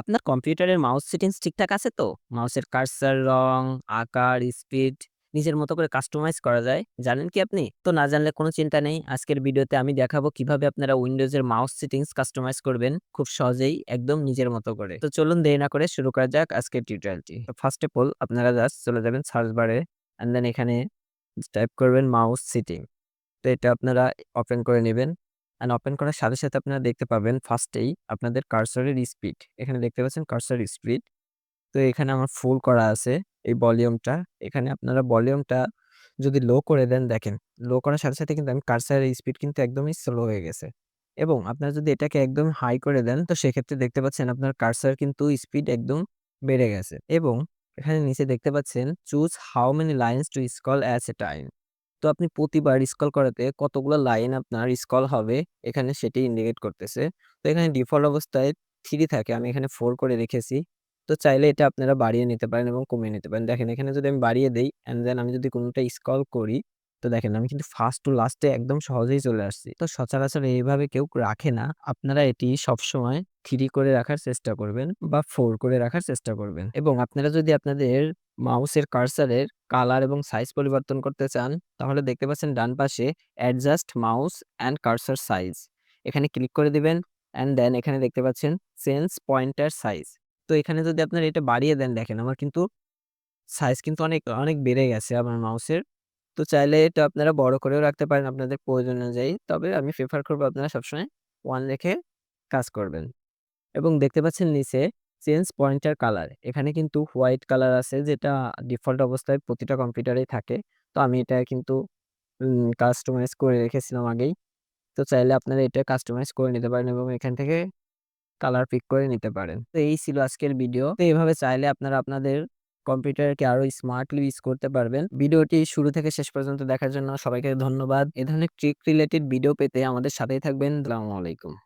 আপনার কম্পিউটারের mouse settings ঠিকঠাক আছে তো? মাউসের কার্সর, রং, আকার, স্পিড নিজের মতো করে কাস্টমাইজ করা যায়। জানেন কি আপনি? তো না জানলে কোনো চিন্তা নেই। আজকের ভিডিওতে আমি দেখাবো কীভাবে আপনারা উইন্ডোজের মাউস সেটিংস কাস্টমাইজ করবেন খুব সহজেই একদম নিজের মতো করে। তো চলুন দেরি না করে শুরু করা যাক আজকের টিউটোরিয়ালটি। ফার্স্ট অফ অল আপনারা জাস্ট চলে যাবেন সার্চ বারে অ্যান্ড দেন এখানে টাইপ করবেন মাউস সেটিং। তো এটা আপনারা ওপেন করে নিবেন। অ্যান্ড ওপেন করার সাথে, সাথে আপনারা দেখতে পাবেন ফার্স্টেই আপনাদের কার্সরের স্পিড। এখানে দেখতে পাচ্ছেন কার্সার স্পিড। তো এখানে আমার ফুল করা আছে এই ভলিউমটা। এখানে আপনারা ভলিউমটা যদি লো করে দেন দেখেন, লো করার সাথে, সাথে কিন্তু আমি কার্সরের স্পিড কিন্তু একদমই স্লো হয়ে গেছে। এবং আপনারা যদি এটাকে একদম হাই করে দেন তো সেক্ষেত্রে দেখতে পাচ্ছেন আপনার কার্সার কিন্তু স্পিড একদম বেড়ে গেছে। এবং এখানে নিচে দেখতে পাচ্ছেন choose how many lines to scroll as a time. তো আপনি প্রতিবার স্ক্রল করাতে কতগুলো লাইন আপনার স্ক্রল হবে, এখানে সেটি ইন্ডিকেট করতেছে। তো এখানে ডিফল্ট অবস্থায় থ্রি থাকে। আমি এখানে ফোর করে রেখেছি। তো চাইলে এটা আপনারা বাড়িয়ে নিতে পারেন এবং কমিয়ে নিতে পারেন। দেখেন, এখানে যদি আমি বাড়িয়ে দিই অ্যান্ড দেন আমি যদি কোনোটা স্ক্রল করি, তো দেখেন, আমি কিন্তু ফার্স্ট টু লাস্টে একদম সহজেই চলে আসছি। তো সচরাচর এইভাবে কেউ রাখে না। আপনারা এটি সবসময় থ্রি করে রাখার চেষ্টা করবেন বা ফোর করে রাখার চেষ্টা করবেন। এবং আপনারা যদি আপনাদের মাউসের কার্সারের কালার এবং সাইজ পরিবর্তন করতে চান তাহলে দেখতে পাচ্ছেন ডান পাশে adjust mouse and cursor size. এখানে ক্লিক করে দিবেন অ্যান্ড দেন এখানে দেখতে পাচ্ছেন চেঞ্জ পয়েন্টার সাইজ। তো এখানে যদি আপনারা এটা বাড়িয়ে দেন দেখেন আমার কিন্তু সাইজ কিন্তু অনেক, অনেক বেড়ে গেছে আমার মাউসের। তো চাইলে এটা আপনারা বড় করেও রাখতে পারেন আপনাদের প্রয়োজন অনুযায়ী। তবে আমি প্রেফার করব আপনারা সবসময় ওয়ান রেখে কাজ করবেন। এবং দেখতে পাচ্ছেন নিচে চেঞ্জ পয়েন্টার কালার। এখানে কিন্তু হোয়াইট কালার আছে, যেটা ডিফল্ট অবস্থায় প্রতিটা কম্পিউটারেই থাকে। তো আমি এটা কিন্তু কাস্টমাইজ করে রেখেছিলাম আগেই। তো চাইলে আপনারা এটা কাস্টমাইজ করে নিতে পারেন এবং এখান থেকে কালার পিক করে নিতে পারেন। তো এই ছিল আজকের ভিডিও। তো এভাবে চাইলে আপনারা আপনাদের কম্পিউটারকে আরও স্মার্টলি ইউজ করতে পারবেন। ভিডিওটি শুরু থেকে শেষ পর্যন্ত দেখার জন্য সবাইকে ধন্যবাদ। এ ধরনের ট্রিক রিলেটেড ভিডিও পেতে আমাদের সাথেই থাকবেন। আলাইকুম।